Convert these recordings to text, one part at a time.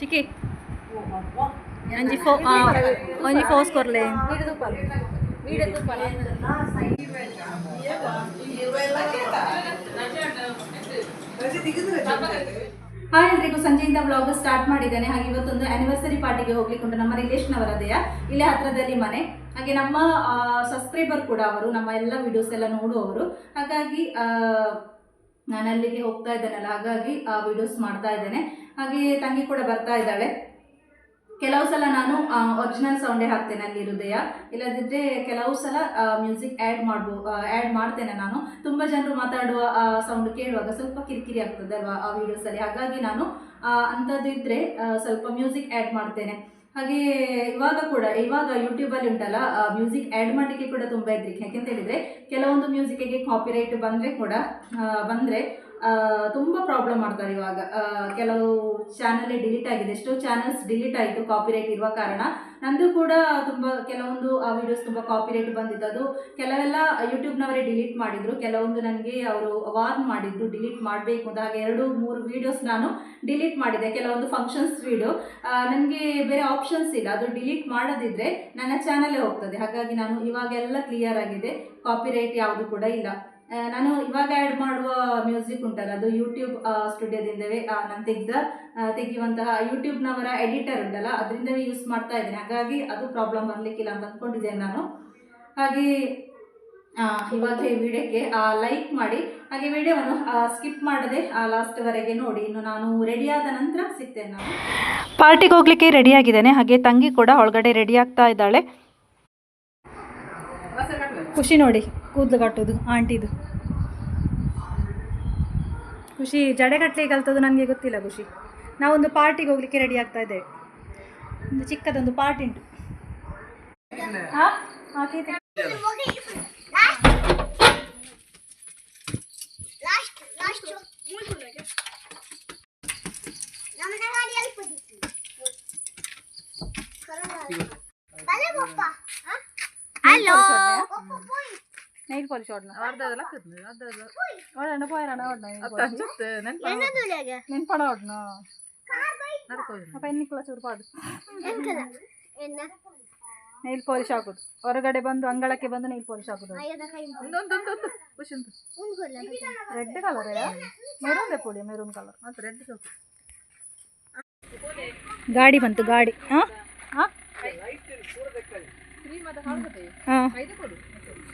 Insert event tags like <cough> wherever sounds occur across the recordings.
ಚಿಕ್ಕಿ. ಒಂಜಿ ಫೋ ಒಂಜಿ pose ಕೊರ್ಲೆ hi ಎಲ್ರಿಗೂ ಸಂಜೆಯಿಂದ ಬ್ಲಾಗ್ ಸ್ಟಾರ್ಟ್ ಮಾಡಿದ್ದೇನೆ. ಹಾಗೆ ಇವತ್ತೊಂದು ಆನಿವರ್ಸರಿ ಪಾರ್ಟಿಗೆ ಹೋಗ್ಲಿಕ್ಕೆ ಉಂಟು ನಮ್ಮ ರಿಲೇಷನ್ ಅವರದೆಯ ಇಲ್ಲೇ ಹತ್ರದಲ್ಲಿ ಮನೆ. ಹಾಗೆ ನಮ್ಮ ಸಬ್ಸ್ಕ್ರೈಬರ್ ಕೂಡ ಅವರು ನಮ್ಮ ಎಲ್ಲ ವಿಡಿಯೋಸ್ ಎಲ್ಲ ನೋಡುವವರು. ಹಾಗಾಗಿ ನಾನು ಅಲ್ಲಿಗೆ ಹೋಗ್ತಾ ಇದ್ದೇನಲ್ಲ, ಹಾಗಾಗಿ ಆ ವಿಡಿಯೋಸ್ ಮಾಡ್ತಾ ಇದ್ದೇನೆ. ಹಾಗೆ ತಂಗಿ ಕೂಡ ಬರ್ತಾ ಇದ್ದಾಳೆ. ಕೆಲವು ಸಲ ನಾನು ಒರಿಜಿನಲ್ ಸೌಂಡೇ ಹಾಕ್ತೇನೆ ಅಲ್ಲಿ ಹೃದಯ. ಇಲ್ಲದಿದ್ದರೆ ಕೆಲವು ಸಲ ಮ್ಯೂಸಿಕ್ ಆ್ಯಡ್ ಮಾಡ್ಬೋ ಆ್ಯಡ್ ಮಾಡ್ತೇನೆ ನಾನು. ತುಂಬ ಜನರು ಮಾತಾಡುವ ಸೌಂಡ್ ಕೇಳುವಾಗ ಸ್ವಲ್ಪ ಕಿರಿಕಿರಿ ಆಗ್ತದೆ ಅಲ್ವಾ ಆ ವಿಡಿಯೋಸಲ್ಲಿ ಹಾಗಾಗಿ ನಾನು ಅಂಥದ್ದು ಇದ್ದರೆ ಸ್ವಲ್ಪ ಮ್ಯೂಸಿಕ್ ಆ್ಯಡ್ ಮಾಡ್ತೇನೆ. ಹಾಗೆ ಇವಾಗ ಕೂಡ, ಇವಾಗ ಯೂಟ್ಯೂಬಲ್ಲಿ ಉಂಟಲ್ಲ ಮ್ಯೂಸಿಕ್ ಆ್ಯಡ್ ಮಾಡಲಿಕ್ಕೆ ಕೂಡ ತುಂಬ ಇದ್ರಿಕೆ ಯಾಕೆಂತ ಹೇಳಿದರೆ, ಕೆಲವೊಂದು ಮ್ಯೂಸಿಕ್ಕಿಗೆ ಕಾಪಿರೈಟ್ ಬಂದರೆ ಕೂಡ ಬಂದರೆ ತುಂಬ ಪ್ರಾಬ್ಲಮ್ ಮಾಡ್ತಾರೆ ಇವಾಗ. ಕೆಲವು ಚಾನಲೇ ಡಿಲೀಟ್ ಆಗಿದೆ. ಎಷ್ಟೋ ಚಾನಲ್ಸ್ ಡಿಲೀಟ್ ಆಯಿತು ಕಾಪಿರೈಟ್ ಇರುವ ಕಾರಣ. ನಂದು ಕೂಡ ತುಂಬ ಕೆಲವೊಂದು, ಆ ವಿಡಿಯೋಸ್ ತುಂಬ ಕಾಪಿರೈಟ್ ಬಂದಿತ್ತು. ಅದು ಕೆಲವೆಲ್ಲ ಯೂಟ್ಯೂಬ್ನವರೇ ಡಿಲೀಟ್ ಮಾಡಿದರು. ಕೆಲವೊಂದು ನನಗೆ ಅವರು ವಾರ್ನ್ ಮಾಡಿದ್ರು ಡಿಲೀಟ್ ಮಾಡಬೇಕು ಅಂತ. ಹಾಗೆ ಎರಡು, ಮೂರು ವೀಡಿಯೋಸ್ ನಾನು ಡಿಲೀಟ್ ಮಾಡಿದೆ. ಕೆಲವೊಂದು ಫಂಕ್ಷನ್ಸ್ ವಿಡಿಯೋ ನನಗೆ ಬೇರೆ ಆಪ್ಷನ್ಸ್ ಇಲ್ಲ. ಅದು ಡಿಲೀಟ್ ಮಾಡದಿದ್ದರೆ ನನ್ನ ಚಾನಲೇ ಹೋಗ್ತದೆ. ಹಾಗಾಗಿ ನಾನು ಇವಾಗೆಲ್ಲ ಕ್ಲಿಯರ್ ಆಗಿದೆ. ಕಾಪಿರೈಟ್ ಯಾವುದು ಕೂಡ ಇಲ್ಲ. ನಾನು ಇವಾಗ ಆ್ಯಡ್ ಮಾಡುವ ಮ್ಯೂಸಿಕ್ ಉಂಟಲ್ಲ, ಅದು ಯೂಟ್ಯೂಬ್ ಸ್ಟುಡಿಯೋದಿಂದವೇ ನಾನು ತೆಗೆದ ತೆಗೆಯುವಂತಹ ಯೂಟ್ಯೂಬ್ನವರ ಎಡಿಟರ್ ಉಂಟಲ್ಲ ಅದರಿಂದವೇ ಯೂಸ್ ಮಾಡ್ತಾ ಇದ್ದೀನಿ. ಹಾಗಾಗಿ ಅದು ಪ್ರಾಬ್ಲಮ್ ಬರಲಿಕ್ಕಿಲ್ಲ ಅಂತ ಅಂದ್ಕೊಂಡಿದ್ದೇನೆ ನಾನು. ಹಾಗೆ ಇವಾಗ ಈ ವಿಡಿಯೋಕ್ಕೆ ಲೈಕ್ ಮಾಡಿ, ಹಾಗೆ ವಿಡಿಯೋವನ್ನು ಸ್ಕಿಪ್ ಮಾಡದೆ ಲಾಸ್ಟ್ವರೆಗೆ ನೋಡಿ. ಇನ್ನು ನಾನು ರೆಡಿಯಾದ ನಂತರ ಸಿಗ್ತೇನೆ ನಾನು. ಪಾರ್ಟಿಗೆ ಹೋಗ್ಲಿಕ್ಕೆ ರೆಡಿಯಾಗಿದ್ದೇನೆ ಹಾಗೆ ತಂಗಿ ಕೂಡ ಒಳಗಡೆ ರೆಡಿ ಆಗ್ತಾ ಇದ್ದಾಳೆ. ಖುಷಿ ನೋಡಿ, ಕೂದಲು ಕಟ್ಟೋದು, ಆಂಟಿದು. ಖುಷಿ, ಜಡೆ ಕಟ್ಟಲಿಕ್ಕೆ ಕಲ್ತದ್ದು ನನಗೆ ಗೊತ್ತಿಲ್ಲ ಖುಷಿ. ನಾವೊಂದು ಪಾರ್ಟಿಗೆ ಹೋಗ್ಲಿಕ್ಕೆ ರೆಡಿ ಆಗ್ತಾ ಇದ್ದೇವೆ. ಒಂದು ಚಿಕ್ಕದೊಂದು ಪಾರ್ಟಿ ಉಂಟು. ಬಲೆ ನೈಲ್ ಏನದುಲೆಗೆ ನೆನ್ಪಣ ಹೊಡ್ನ ಕಾರ್ ಬೈ ಅಪ್ಪ ಎನ್ನಿಕ್ಲ ಚೂರು ಪಾಡು ನೈಲ್ ಪಾಲಿಶ್ ಹಾಕೋದು ಹೊರಗಡೆ ಬಂದು ಅಂಗಳಕ್ಕೆ ಬಂದು ನೈಲ್ ಪಾಲಿಶ್ ಹಾಕೋದು ರೆಡ್ ಕಲರ್ ಮೆರೂನ್ ಪುಡಿ ಮೆರೂನ್ ಕಲರ್ ರೆಡ್ ಗಾಡಿ ಬಂತು ಗಾಡಿ ಹಾ ಹಾಂ ಹಾಂ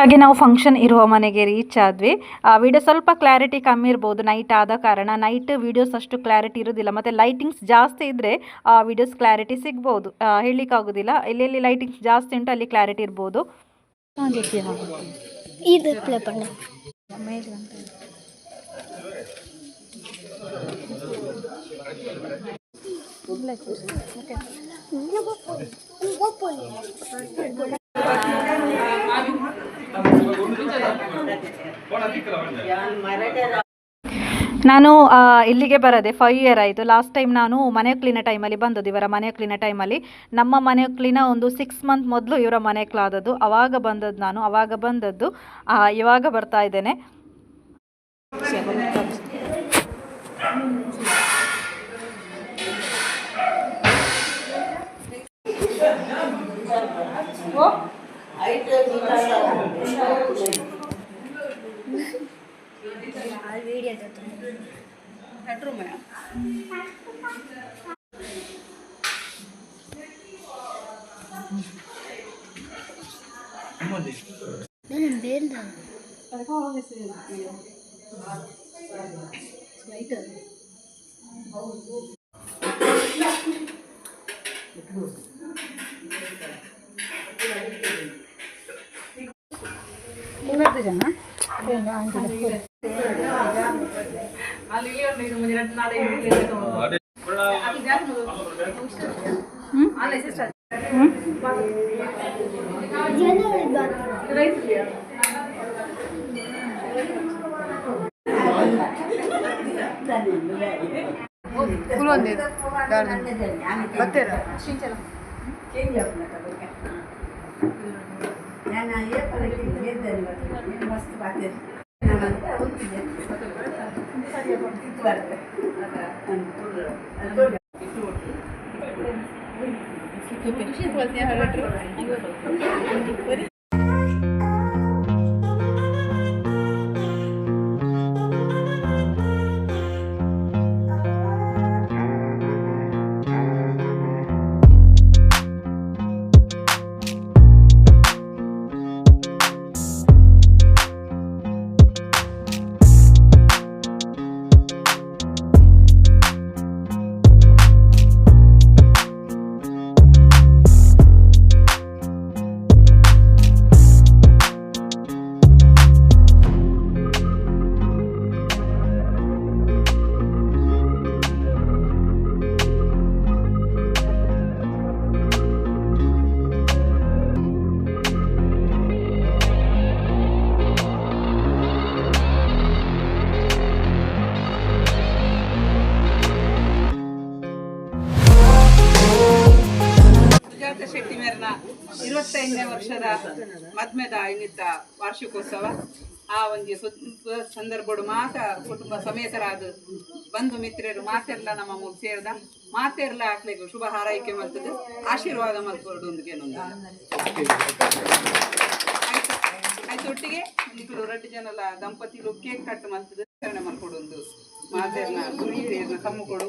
ಹಾಗೆ ನಾವು ಫಂಕ್ಷನ್ ಇರುವ ಮನೆಗೆ ರೀಚ್ ಆದ್ವಿ. ಆ ವಿಡಿಯೋ ಸ್ವಲ್ಪ ಕ್ಲಾರಿಟಿ ಕಮ್ಮಿ ಇರ್ಬೋದು. ನೈಟ್ ಆದ ಕಾರಣ ನೈಟ್ ವಿಡಿಯೋಸ್ ಅಷ್ಟು ಕ್ಲಾರಿಟಿ ಇರೋದಿಲ್ಲ. ಮತ್ತು ಲೈಟಿಂಗ್ಸ್ ಜಾಸ್ತಿ ಇದ್ದರೆ ಆ ವಿಡಿಯೋಸ್ ಕ್ಲಾರಿಟಿ ಸಿಗ್ಬೋದು. ಹೇಳಲಿಕ್ಕಾಗೋದಿಲ್ಲ. ಎಲ್ಲೆಲ್ಲಿ ಲೈಟಿಂಗ್ಸ್ ಜಾಸ್ತಿ ಉಂಟು ಅಲ್ಲಿ ಕ್ಲಾರಿಟಿ ಇರ್ಬೋದು. ನಾನು ಇಲ್ಲಿಗೆ ಬರದೆ ಫೈವ್ ಇಯರ್ ಆಯಿತು. ಲಾಸ್ಟ್ ಟೈಮ್ ನಾನು ಮನೆ ಕ್ಲೀನ ಟೈಮಲ್ಲಿ ಬಂದದ್ದು, ಇವರ ಮನೆ ಕ್ಲೀನ ಟೈಮಲ್ಲಿ ನಮ್ಮ ಮನೆ ಕ್ಲೀನ ಒಂದು ಸಿಕ್ಸ್ ಮಂತ್ ಮೊದಲು ಇವರ ಮನೆ ಕ್ಲಾದದ್ದು ಅವಾಗ ಬಂದದ್ದು ನಾನು, ಅವಾಗ ಬಂದದ್ದು ಇವಾಗ ಬರ್ತಾ ಇದ್ದೇನೆ. ಬೇಲ್ದ ಇವತ್ತು ಕುಲೊಂದಿದೆ ಬರ್ತೀರ ella para que le el va a tener. Arte? ಇರುವತ್ತೈದನೇ ವರ್ಷದ ಮದ್ಮೆದ ಇನ್ನಿತ ವಾರ್ಷಿಕೋತ್ಸವ ಆ ಒಂದು ಸಂದರ್ಭಡು ಮಾತ ಕುಟುಂಬ ಸಮೇತರಾದ ಬಂಧು ಮಿತ್ರರು ಮಾತೆರ್ಲ ನಮ್ಮ ಮೂರು ಸೇರಿದ ಮಾತೆರ್ಲ ಹಾಕ್ಲಿಕ್ಕೆ ಶುಭ ಹಾರೈಕೆ ಮಲ್ತದೆ ಆಶೀರ್ವಾದ ಮಲ್ಕೊಡು ಒಂದಿಗೆ ಆಯ್ತು ಆಯ್ತೊಟ್ಟಿಗೆ ಇಬ್ಬರು ರೆಡ್ಡು ಜನಲ ದಂಪತಿಗಳು ಕೇಕ್ ಕಟ್ ಮಲ್ತದೆ ಆಚರಣೆ ಮಾಡ್ಕೊಡು ಒಂದು ಮಾತೆರ್ನ ಗುರು ಕೊಡು.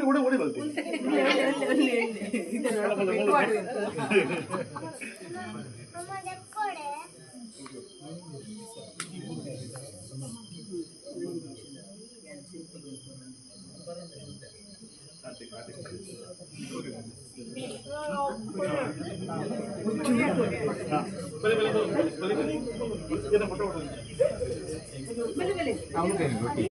ಓಡಿ ಓಡಿ ಬರ್ತೇವೆ ಕಾರ್ತಿಕ್ ಕಾರ್ತಿಕ್ ಅವನು ಕೈ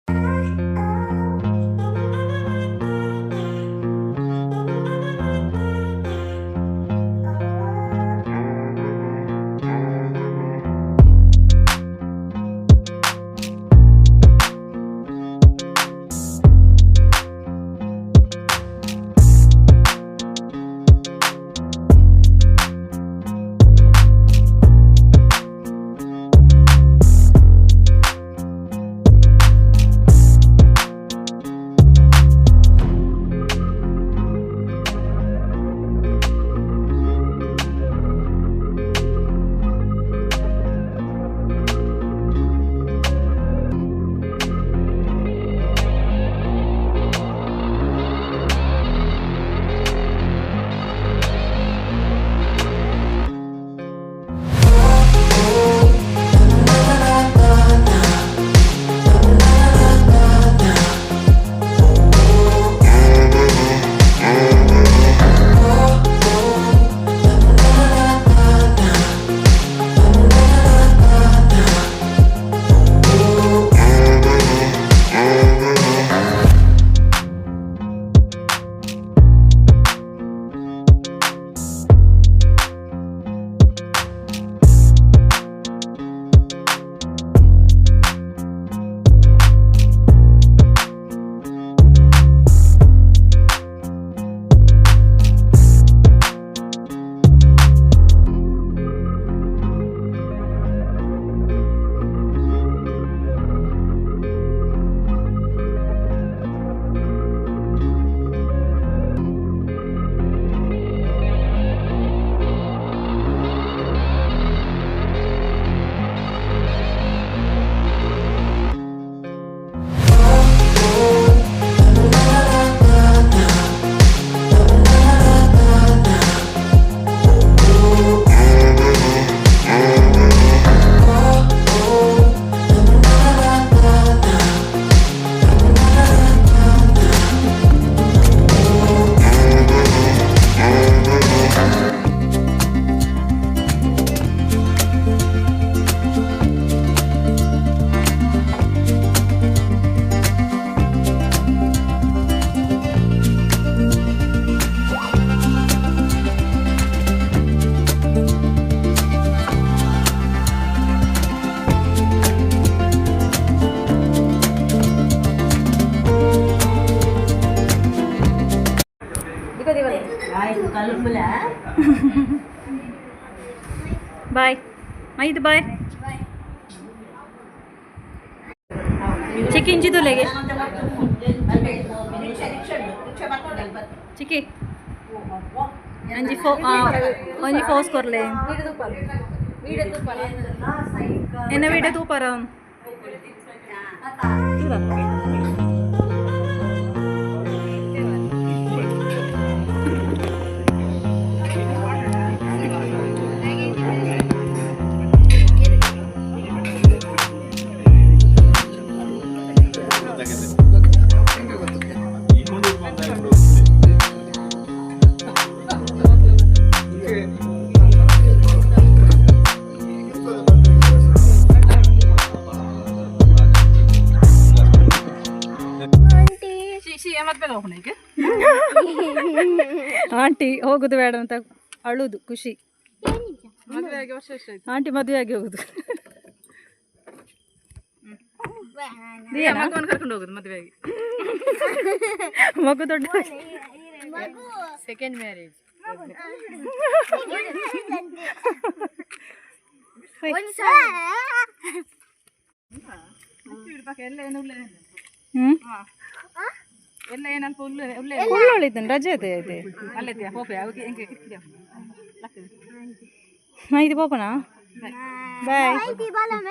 ಬಾಯ್ ಮೈದು ಬಾಯ್ ಚಿಕ್ಕಿ ಇಂಚಿದುಲೆಗೆ ಚಿಕ್ಕಿ ಒಂಜಿ ಫೋ ಆ, ಒಂಜಿ ಫೋಸ್ ಕೊರ್ಲೆ ಎನ್ನ ವಿಡಿಯೋ ತೂಪರ <laughs> ಆಂಟಿ ಹೋಗುದು ಬೇಡ ಅಂತ ಅಳುದು ಖುಷಿ. ಆಂಟಿ ಮದುವೆ ಆಗಿ ಹೋಗುದು. ಕರ್ಕೊಂಡು ಹೋಗುದು ಮದುವೆಯಾಗಿ ಮಗು ದೊಡ್ಡ ಸೆಕೆಂಡ್ ಮ್ಯಾರೇಜ್ ಹ್ಮ್? ಎಲ್ಲ ಏನಲ್ಪ ಉಳ್ಳೆ ಉಳ್ಳೆ ಉಳ್ಳೊಳ್ಳಿದ್ದೇನೆ ರಜೆ ಇದೆ ಇದೆ ಅಲ್ಲೈತೆ ಹೋಪೆ ಅವಕ್ಕೆ ಹೆಂಗೆ ಕಿತ್ತಿದ್ಯಾ ಇದು ಪಾಪನಾ ಬಾಯ್ ಬಾಲಮ್ಮ